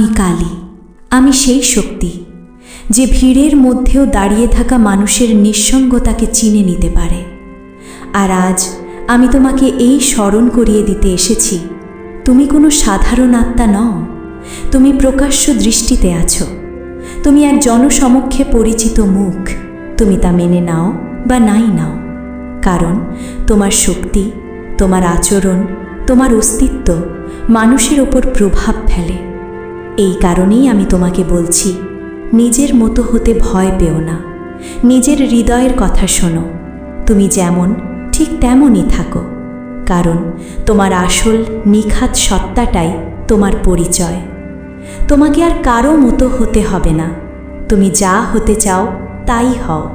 আমি কালী, আমি সেই শক্তি, যে ভিড়ের মধ্যেও দাঁড়িয়ে থাকা মানুষের নিঃসঙ্গতাকে চিনে নিতে পারে। আর আজ আমি তোমাকে এই স্মরণ করিয়ে দিতে এসেছি, তুমি কোনো সাধারণ আত্মা নও, তুমি প্রকাশ্য দৃষ্টিতে আছো, তুমি এক জনসমক্ষে পরিচিত মুখ, তুমি তা মেনে নাও বা নাই নাও, কারণ তোমার শক্তি, তোমার আচরণ, তোমার অস্তিত্ব মানুষের ওপর প্রভাব ফেলে। এই কারণেই আমি তোমাকে বলছি, নিজের মতো হতে ভয় পেও না। নিজের হৃদয়ের কথা শোনো। তুমি যেমন, ঠিক তেমনই থাকো। কারণ তোমার আসল নিখাত সত্তাটাই তোমার পরিচয়। তোমাকে আর কারও মতো হতে হবে না। তুমি যা হতে চাও, তাই হও।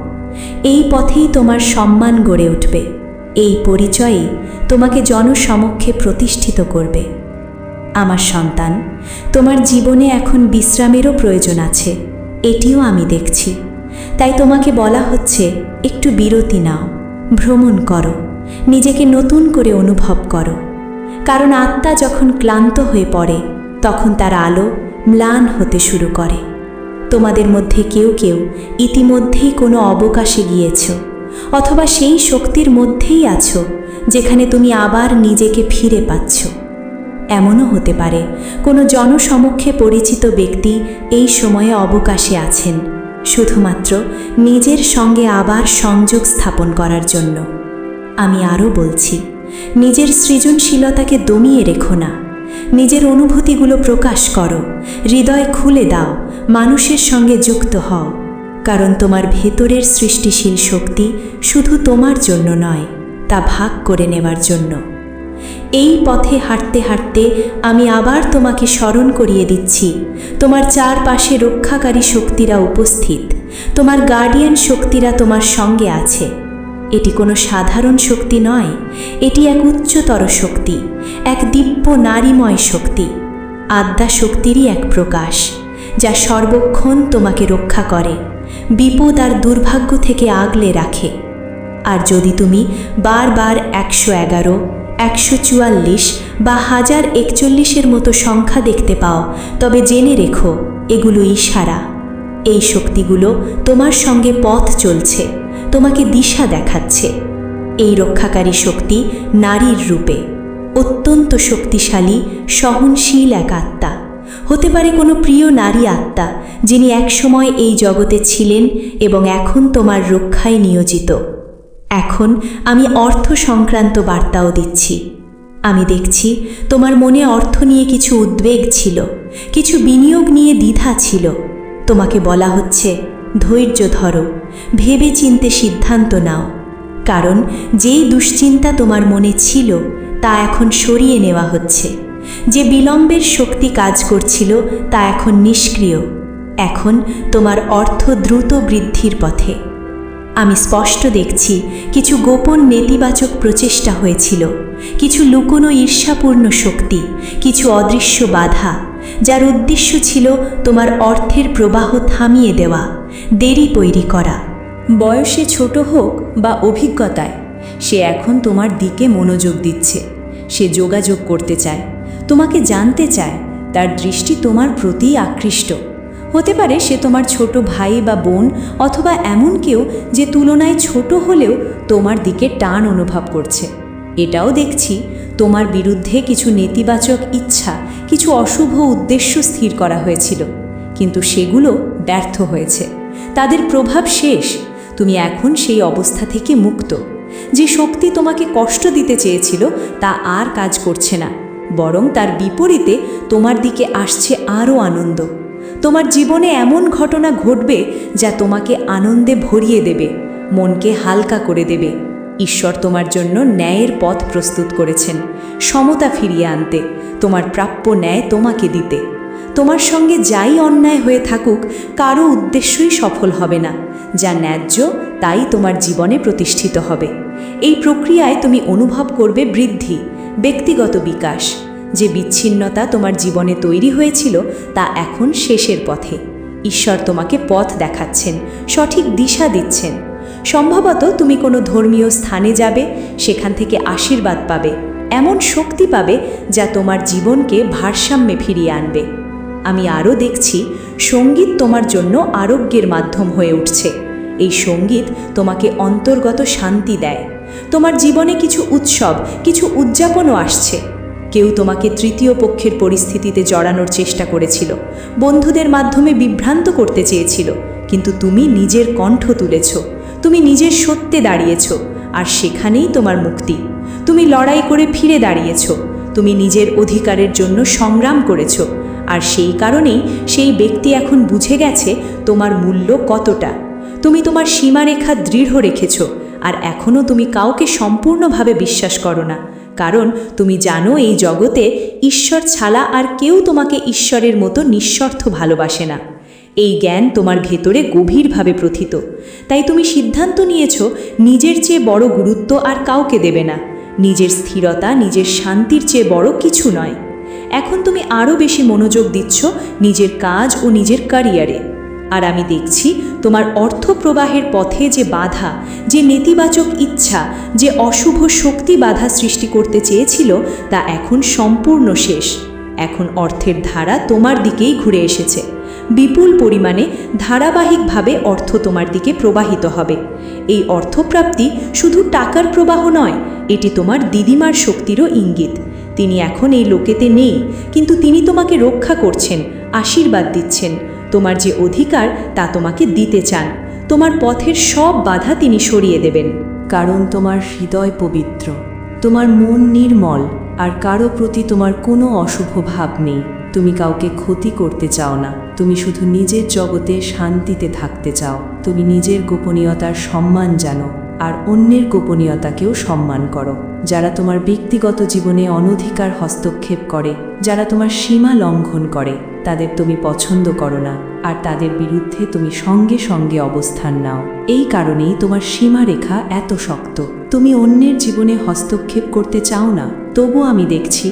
এই পথেই তোমার সম্মান গড়ে উঠবে। এই পরিচয়েই তোমাকে জনসমক্ষে প্রতিষ্ঠিত করবে। আমার সন্তান, তোমার জীবনে এখন বিশ্রামেরও প্রয়োজন আছে, এটিও আমি দেখছি। তাই তোমাকে বলা হচ্ছে, একটু বিরতি নাও, ভ্রমণ করো, নিজেকে নতুন করে অনুভব করো। কারণ আত্মা যখন ক্লান্ত হয়ে পড়ে, তখন তার আলো ম্লান হতে শুরু করে। তোমাদের মধ্যে কেউ কেউ ইতিমধ্যেই কোনো অবকাশে গিয়েছ, অথবা সেই শক্তির মধ্যেই আছো, যেখানে তুমি আবার নিজেকে ফিরে পাচ্ছ। এমনও হতে পারে। কোনো জনসমক্ষে পরিচিত ব্যক্তি এই সময়ে অবকাশে আছেন, শুধুমাত্র নিজের সঙ্গে আবার সংযোগ স্থাপন করার জন্য। আমি আরও বলছি, নিজের সৃজনশীলতাকে দমিয়ে রেখো না। নিজের অনুভূতিগুলো প্রকাশ করো, হৃদয় খুলে দাও, মানুষের সঙ্গে যুক্ত হও। কারণ তোমার ভেতরের সৃষ্টিশীল শক্তি শুধু তোমার জন্য নয়, তা ভাগ করে নেওয়ার জন্য। এই পথে হাঁটতে হাঁটতে আমি আবার তোমাকে স্মরণ করিয়ে দিচ্ছি। তোমার চারপাশে রক্ষাকারী শক্তিরা উপস্থিত। তোমার গার্ডিয়ান শক্তিরা তোমার সঙ্গে আছে। এটি কোনো সাধারণ শক্তি নয়, এটি এক উচ্চতর শক্তি, এক দিব্য নারীময় শক্তি। আদ্যা শক্তিরই এক প্রকাশ, যা সর্বক্ষণ তোমাকে রক্ষা করে, বিপদ আর দুর্ভাগ্য থেকে আগলে রাখে। আর যদি তুমি বারবার একশো এগারো একশো চুয়াল্লিশ বা হাজার একচল্লিশের মতো সংখ্যা দেখতে পাও, তবে জেনে রেখো এগুলো ইশারা এই শক্তিগুলো তোমার সঙ্গে পথ চলছে, তোমাকে দিশা দেখাচ্ছে। এই রক্ষাকারী শক্তি নারীর রূপে, অত্যন্ত শক্তিশালী, সহনশীল এক আত্মা। হতে পারে কোনো প্রিয় নারী আত্মা, যিনি একসময় এই জগতে ছিলেন এবং এখন তোমার রক্ষায় নিয়োজিত। এখন আমি অর্থ সংক্রান্ত বার্তাও দিচ্ছি। আমি দেখছি তোমার মনে অর্থ নিয়ে কিছু উদ্বেগ ছিল, কিছু বিনিয়োগ নিয়ে দ্বিধা ছিল। তোমাকে বলা হচ্ছে, ধৈর্য ধরো ভেবে চিনতে সিদ্ধান্ত নাও। কারণ যেই দুশ্চিন্তা তোমার মনে ছিল, তা এখন সরিয়ে নেওয়া হচ্ছে। যে বিলম্বের শক্তি কাজ করছিল, তা এখন নিষ্ক্রিয়। এখন তোমার অর্থ দ্রুত বৃদ্ধির পথে। আমি স্পষ্ট দেখছি কিছু গোপন নেতিবাচক প্রচেষ্টা হয়েছিল, কিছু লুকোনো ঈর্ষাপূর্ণ শক্তি, কিছু অদৃশ্য বাধা, যার উদ্দেশ্য ছিল তোমার অর্থের প্রবাহ থামিয়ে দেওয়া, দেরি তৈরি করা। বয়সে ছোট হোক বা অভিজ্ঞতায়, সে এখন তোমার দিকে মনোযোগ দিচ্ছে, সে যোগাযোগ করতে চায়, তোমাকে জানতে চায়, তার দৃষ্টি তোমার প্রতি আকৃষ্ট। হতে পারে সে তোমার ছোট ভাই বা বোন অথবা এমন কেউ যে তুলনায় ছোট হলেও তোমার দিকে টান অনুভব করছে। এটাও দেখছি তোমার বিরুদ্ধে কিছু নেতিবাচক ইচ্ছা, কিছু অশুভ উদ্দেশ্য স্থির করা হয়েছিল। কিন্তু সেগুলো ব্যর্থ হয়েছে। তাদের প্রভাব শেষ। তুমি এখন সেই অবস্থা থেকে মুক্ত। যে শক্তি তোমাকে কষ্ট দিতে চেয়েছিল তা আর কাজ করছে না। বরং তার বিপরীতে তোমার দিকে আসছে আরও আনন্দ। তোমার জীবনে এমন ঘটনা ঘটবে যা তোমাকে আনন্দে ভরিয়ে দেবে, মনকে হালকা করে দেবে। ঈশ্বর তোমার জন্য ন্যায়ের পথ প্রস্তুত করেছেন। সমতা ফিরিয়ে আনতে, তোমার প্রাপ্য ন্যায় তোমাকে দিতে। তোমার সঙ্গে যাই অন্যায় হয়ে থাকুক, কারও উদ্দেশ্যই সফল হবে না, যা ন্যায্য, তাই তোমার জীবনে প্রতিষ্ঠিত হবে। এই প্রক্রিয়ায় তুমি অনুভব করবে বৃদ্ধি, ব্যক্তিগত বিকাশ। যে বিচ্ছিন্নতা তোমার জীবনে তৈরি হয়েছিল তা এখন শেষের পথে। ঈশ্বর তোমাকে পথ দেখাচ্ছেন, সঠিক দিশা দিচ্ছেন। সম্ভবত তুমি কোনো ধর্মীয় স্থানে যাবে, সেখান থেকে আশীর্বাদ পাবে, এমন শক্তি পাবে যা তোমার জীবনকে ভারসাম্যে ফিরিয়ে আনবে। আমি আরও দেখছি, সংগীত তোমার জন্য আরোগ্যের মাধ্যম হয়ে উঠছে। এই সংগীত তোমাকে অন্তর্গত শান্তি দেয়। তোমার জীবনে কিছু উৎসব, কিছু উদযাপনও আসছে। কেউ তোমাকে তৃতীয় পক্ষের পরিস্থিতিতে জড়ানোর চেষ্টা করেছিল, বন্ধুদের মাধ্যমে বিভ্রান্ত করতে চেয়েছিল, কিন্তু তুমি নিজের কণ্ঠ তুলেছ, তুমি নিজের সত্যে দাঁড়িয়েছ, আর সেখানেই তোমার মুক্তি। তুমি লড়াই করে ফিরে দাঁড়িয়েছ, তুমি নিজের অধিকারের জন্য সংগ্রাম করেছ, আর সেই কারণেই সেই ব্যক্তি এখন বুঝে গেছে তোমার মূল্য কতটা। তুমি তোমার সীমারেখা দৃঢ় রেখেছ, আর এখনও তুমি কাউকে সম্পূর্ণভাবে বিশ্বাস করো না। কারণ তুমি জানো এই জগতে ঈশ্বর ছাড়া আর কেউ তোমাকে ঈশ্বরের মতো নিঃস্বার্থ ভালোবাসে না। এই জ্ঞান তোমার ভেতরে গভীরভাবে প্রথিত। তাই তুমি সিদ্ধান্ত নিয়েছ, নিজের চেয়ে বড় গুরুত্ব আর কাউকে দেবে না। নিজের স্থিরতা, নিজের শান্তির চেয়ে বড় কিছু নয়। এখন তুমি আরও বেশি মনোযোগ দিচ্ছ নিজের কাজ ও নিজের ক্যারিয়ারে। আর আমি দেখছি তোমার অর্থ প্রবাহের পথে যে বাধা, যে নেতিবাচক ইচ্ছা, যে অশুভ শক্তি বাধা সৃষ্টি করতে চেয়েছিল, তা এখন সম্পূর্ণ শেষ। এখন অর্থের ধারা তোমার দিকেই ঘুরে এসেছে। বিপুল পরিমাণে ধারাবাহিকভাবে অর্থ তোমার দিকে প্রবাহিত হবে। এই অর্থপ্রাপ্তি শুধু টাকার প্রবাহ নয়, এটি তোমার দিদিমার শক্তিরও ইঙ্গিত। তিনি এখন এই লোকেতে নেই, কিন্তু তিনি তোমাকে রক্ষা করছেন, আশীর্বাদ দিচ্ছেন। তোমার যে অধিকার, তা তোমাকে দিতে চান। তোমার পথের সব বাধা তিনি সরিয়ে দেবেন। কারণ তোমার হৃদয় পবিত্র, তোমার মন নির্মল, আর কারও প্রতি তোমার কোনো অশুভ ভাব নেই। তুমি কাউকে ক্ষতি করতে চাও না। তুমি শুধু নিজের জগতে শান্তিতে থাকতে চাও। তুমি নিজের গোপনীয়তার সম্মান জানো, আর অন্যের গোপনীয়তাকেও সম্মান করো। যারা তোমার ব্যক্তিগত জীবনে অনধিকার হস্তক্ষেপ করে, যারা তোমার সীমা লঙ্ঘন করে তাদের তুমি পছন্দ করো না, আর তাদের বিরুদ্ধে তুমি সঙ্গে সঙ্গে অবস্থান নাও। এই কারণেই তোমার সীমারেখা এত শক্ত। তুমি অন্যের জীবনে হস্তক্ষেপ করতে চাও না, তবু আমি দেখছি,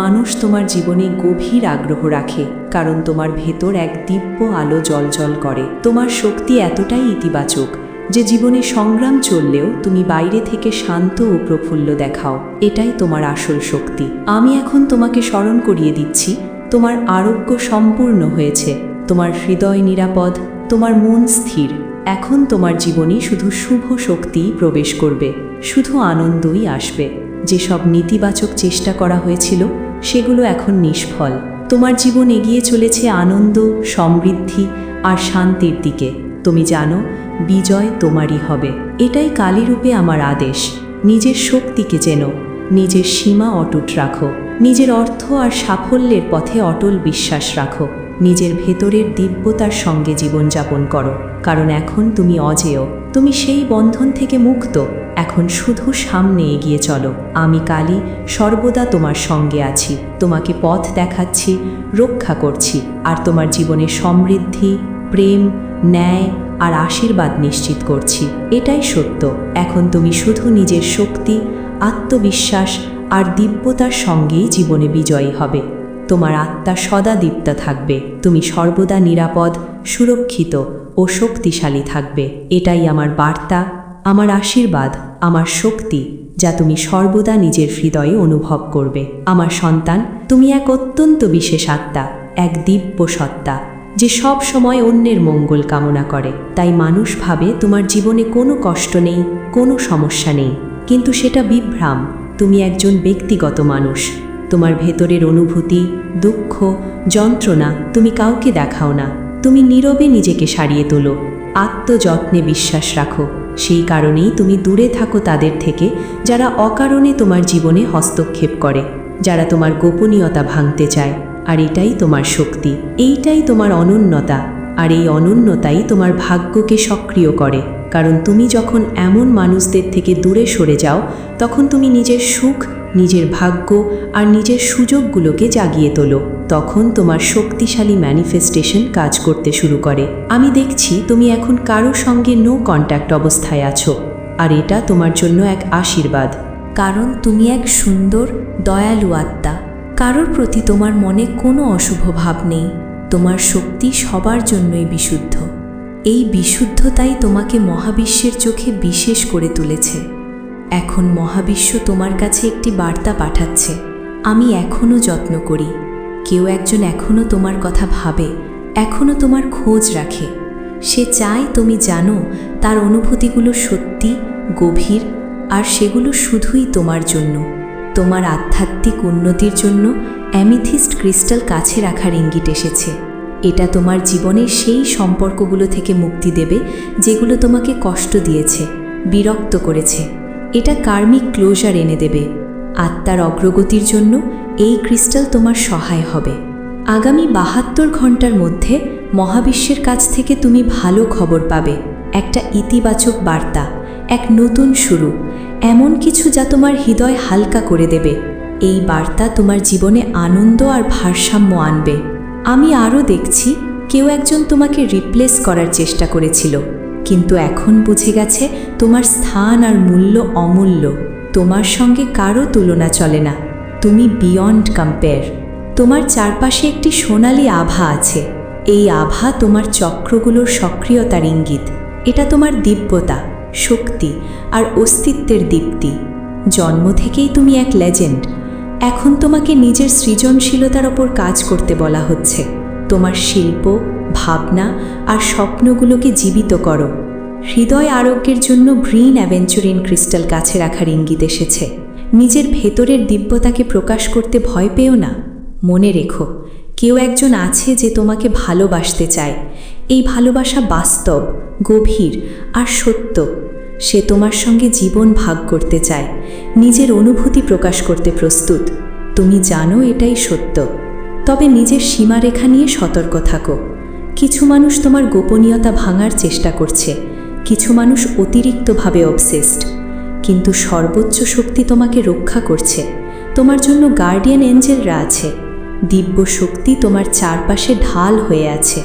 মানুষ তোমার জীবনে গভীর আগ্রহ রাখে, কারণ তোমার ভেতর এক দিব্য আলো জলজল করে। তোমার শক্তি এতটাই ইতিবাচক, যে জীবনে সংগ্রাম চললেও তুমি বাইরে থেকে শান্ত ও প্রফুল্ল দেখাও। এটাই তোমার আসল শক্তি। আমি এখন তোমাকে স্মরণ করিয়ে দিচ্ছি তোমার আরোগ্য সম্পূর্ণ হয়েছে, তোমার হৃদয় নিরাপদ, তোমার মন স্থির। এখন তোমার জীবনে শুধু শুভ শক্তিই প্রবেশ করবে, শুধু আনন্দই আসবে। যেসব নেতিবাচক চেষ্টা করা হয়েছিল, সেগুলো এখন নিষ্ফল। তোমার জীবন এগিয়ে চলেছে আনন্দ, সমৃদ্ধি আর শান্তির দিকে। তুমি জানো, বিজয় তোমারই হবে। এটাই কালীরূপে আমার আদেশ। নিজের শক্তিকে চেনো, নিজের সীমা অটুট রাখো। নিজের অর্থ আর সাফল্যের পথে অটল বিশ্বাস রাখো। নিজের ভেতরের দিব্যতার সঙ্গে জীবনযাপন করো। কারণ এখন তুমি অজেয়। তুমি সেই বন্ধন থেকে মুক্ত। এখন শুধু সামনে এগিয়ে চলো। আমি কালী সর্বদা তোমার সঙ্গে আছি। তোমাকে পথ দেখাচ্ছি, রক্ষা করছি। আর তোমার জীবনে সমৃদ্ধি, প্রেম, ন্যায় আর আশীর্বাদ নিশ্চিত করছি। এটাই সত্য। এখন তুমি শুধু নিজের শক্তি, আত্মবিশ্বাস আর দিব্যতার সঙ্গেই জীবনে বিজয়ী হবে। তোমার আত্মা সদা দীপ্ত থাকবে। তুমি সর্বদা নিরাপদ, সুরক্ষিত ও শক্তিশালী থাকবে। এটাই আমার বার্তা, আমার আশীর্বাদ, আমার শক্তি, যা তুমি সর্বদা নিজের হৃদয়ে অনুভব করবে। আমার সন্তান, তুমি এক অত্যন্ত বিশেষ আত্মা, এক দিব্য সত্তা, যে সব সময় অন্যের মঙ্গল কামনা করে। তাই মানুষ ভাবে, তোমার জীবনে কোনো কষ্ট নেই, কোনো সমস্যা নেই। কিন্তু সেটা বিভ্রাম তুমি একজন ব্যক্তিগত মানুষ। তোমার ভেতরের অনুভূতি, দুঃখ, যন্ত্রণা তুমি কাউকে দেখাও না। তুমি নীরবে নিজেকে সারিয়ে তোলো। আত্মযত্নে বিশ্বাস রাখো। সেই কারণেই তুমি দূরে থাকো তাদের থেকে, যারা অকারণে তোমার জীবনে হস্তক্ষেপ করে, যারা তোমার গোপনীয়তা ভাঙতে চায়। আর এটাই তোমার শক্তি। এইটাই তোমার অনন্যতা। আর এই অনন্যতাই তোমার ভাগ্যকে সক্রিয় করে। কারণ তুমি যখন এমন মানুষদের থেকে দূরে সরে যাও, তখন তুমি নিজের সুখ, নিজের ভাগ্য আর নিজের সুযোগগুলোকে জাগিয়ে তোলো। তখন তোমার শক্তিশালী ম্যানিফেস্টেশন কাজ করতে শুরু করে। আমি দেখছি তুমি এখন কারও সঙ্গে নো কন্ট্যাক্ট অবস্থায় আছো, আর এটা তোমার জন্য এক আশীর্বাদ। কারণ তুমি এক সুন্দর, দয়ালু আত্মা। কারোর প্রতি তোমার মনে কোনো অশুভ ভাব নেই। তোমার শক্তি সবার জন্যই বিশুদ্ধ। এই বিশুদ্ধতাই তোমাকে মহাবিশ্বের চোখে বিশেষ করে তুলেছে। এখন মহাবিশ্ব তোমার কাছে একটি বার্তা পাঠাচ্ছে। আমি এখনও যত্ন করি। কেউ একজন এখনও তোমার কথা ভাবে, এখনও তোমার খোঁজ রাখে। সে চায় তুমি জানো তার অনুভূতিগুলো সত্যি, গভীর, আর সেগুলো শুধুই তোমার জন্য। তোমার আধ্যাত্মিক উন্নতির জন্য অ্যামিথিস্ট ক্রিস্টাল কাছে রাখার ইঙ্গিত এসেছে। এটা তোমার জীবনের সেই সম্পর্কগুলো থেকে মুক্তি দেবে যেগুলো তোমাকে কষ্ট দিয়েছে, বিরক্ত করেছে। এটা কার্মিক ক্লোজার এনে দেবে। আত্মার অগ্রগতির জন্য এই ক্রিস্টাল তোমার সহায় হবে। আগামী বাহাত্তর ঘণ্টার মধ্যে মহাবিশ্বের কাছ থেকে তুমি ভালো খবর পাবে। একটা ইতিবাচক বার্তা, এক নতুন শুরু, এমন কিছু যা তোমার হৃদয় হালকা করে দেবে। এই বার্তা তোমার জীবনে আনন্দ আর ভারসাম্য আনবে। আমি আরও দেখছি, কেউ একজন তোমাকে রিপ্লেস করার চেষ্টা করেছিল। কিন্তু এখন বুঝে গেছে, তোমার স্থান আর মূল্য অমূল্য। তোমার সঙ্গে কারও তুলনা চলে না। তুমি বিয়ন্ড কম্পেয়ার তোমার চারপাশে একটি সোনালি আভা আছে। এই আভা তোমার চক্রগুলোর সক্রিয়তার ইঙ্গিত। এটা তোমার দিব্যতা, শক্তি আর অস্তিত্বের দীপ্তি। জন্ম থেকেই তুমি এক লেজেন্ড এখন তোমাকে নিজের সৃজনশীলতার ওপর কাজ করতে বলা হচ্ছে। তোমার শিল্প, ভাবনা আর স্বপ্নগুলোকে জীবিত করো। হৃদয় আরোগ্যের জন্য ব্রিন অ্যাভেঞ্চুরিন ক্রিস্টাল কাছে রাখার ইঙ্গিত এসেছে। নিজের ভেতরের দিব্যতাকে প্রকাশ করতে ভয় পেও না। মনে রেখো, কেউ একজন আছে যে তোমাকে ভালোবাসতে চায়। এই ভালোবাসা বাস্তব, গভীর আর সত্য। সে তোমার সঙ্গে জীবন ভাগ করতে চায়, নিজের অনুভূতি প্রকাশ করতে প্রস্তুত। তুমি জানো এটাই সত্য। তবে নিজের সীমারেখা নিয়ে সতর্ক থাকো। কিছু মানুষ তোমার গোপনীয়তা ভাঙার চেষ্টা করছে, কিছু মানুষ অতিরিক্তভাবে অবসেসড কিন্তু সর্বোচ্চ শক্তি তোমাকে রক্ষা করছে। তোমার জন্য গার্ডিয়ান এঞ্জেলরা আছে। দিব্য শক্তি তোমার চারপাশে ঢাল হয়ে আছে।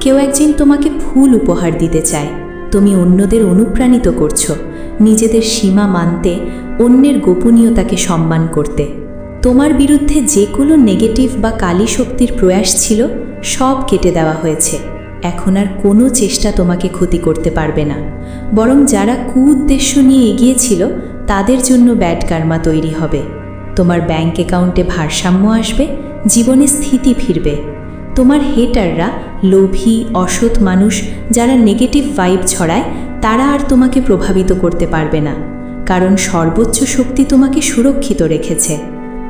কেউ একদিন তোমাকে ফুল উপহার দিতে চায়। তুমি অন্যদের অনুপ্রাণিত করছ, নিজেদের সীমা মানতে, অন্যের গোপনীয়তাকে সম্মান করতে। তোমার বিরুদ্ধে যেগুলো নেগেটিভ বা কালী শক্তির প্রয়াস ছিল, সব কেটে দেওয়া হয়েছে। এখন আর কোনো চেষ্টা তোমাকে ক্ষতি করতে পারবে না। বরং যারা কু উদ্দেশ্য নিয়ে এগিয়েছিল, তাদের জন্য ব্যাড কার্মা তৈরি হবে। তোমার ব্যাংক অ্যাকাউন্টে ভারসাম্য আসবে, জীবনে স্থিতি ফিরবে। তোমার হেটাররা লোভী, অসৎ মানুষ যারা নেগেটিভ ভাইব ছড়ায়, তারা আর তোমাকে প্রভাবিত করতে পারবে না। কারণ সর্বোচ্চ শক্তি তোমাকে সুরক্ষিত রেখেছে।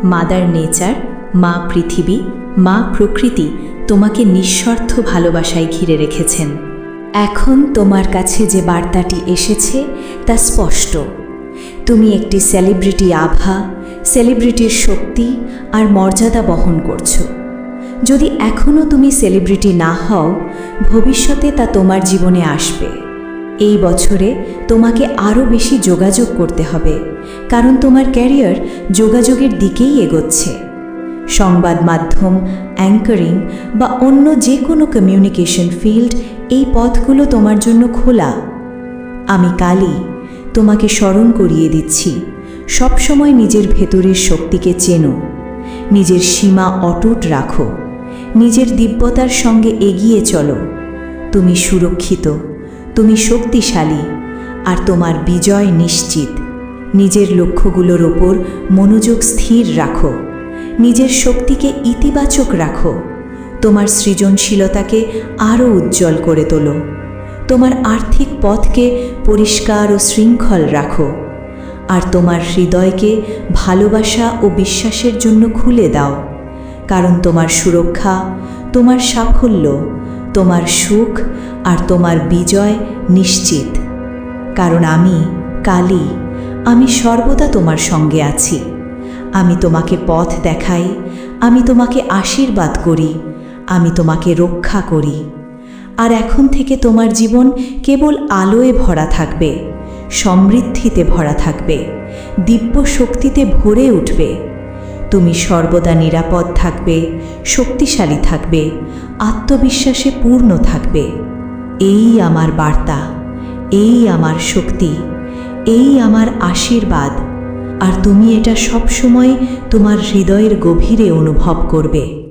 মাদার নেচার মা পৃথিবী, মা প্রকৃতি তোমাকে নিঃস্বার্থ ভালোবাসায় ঘিরে রেখেছেন। এখন তোমার কাছে যে বার্তাটি এসেছে, তা স্পষ্ট। তুমি একটি সেলিব্রিটি আভা সেলিব্রিটির শক্তি আর মর্যাদা বহন করছ। যদি এখনও তুমি সেলিব্রিটি না হও, ভবিষ্যতে তা তোমার জীবনে আসবে। এই বছরে তোমাকে আরও বেশি যোগাযোগ করতে হবে, কারণ তোমার ক্যারিয়ার যোগাযোগের দিকেই এগোচ্ছে। সংবাদ মাধ্যম অ্যাঙ্কারিং বা অন্য যে কোনো কমিউনিকেশন ফিল্ড এই পথগুলো তোমার জন্য খোলা। আমি কালী তোমাকে স্মরণ করিয়ে দিচ্ছি, সবসময় নিজের ভেতরের শক্তিকে চেনো, নিজের সীমা অটুট রাখো। নিজের দিব্যতার সঙ্গে এগিয়ে চলো। তুমি সুরক্ষিত, তুমি শক্তিশালী, আর তোমার বিজয় নিশ্চিত। নিজের লক্ষ্যগুলোর ওপর মনোযোগ স্থির রাখো। নিজের শক্তিকে ইতিবাচক রাখো। তোমার সৃজনশীলতাকে আরও উজ্জ্বল করে তোলো। তোমার আর্থিক পথকে পরিষ্কার ও শৃঙ্খল রাখো। আর তোমার হৃদয়কে ভালোবাসা ও বিশ্বাসের জন্য খুলে দাও। কারণ তোমার সুরক্ষা, তোমার সাফল্য, তোমার সুখ আর তোমার বিজয় নিশ্চিত। কারণ আমি কালী আমি সর্বদা তোমার সঙ্গে আছি। আমি তোমাকে পথ দেখাই, আমি তোমাকে আশীর্বাদ করি, আমি তোমাকে রক্ষা করি। আর এখন থেকে তোমার জীবন কেবল আলোয় ভরা থাকবে, সমৃদ্ধিতে ভরা থাকবে দিব্য শক্তিতে ভরে উঠবে। তুমি সর্বদা নিরাপদ থাকবে, শক্তিশালী থাকবে, আত্মবিশ্বাসে পূর্ণ থাকবে। এই আমার বার্তা, এই আমার শক্তি, এই আমার আশীর্বাদ। আর তুমি এটা সবসময় তোমার হৃদয়ের গভীরে অনুভব করবে।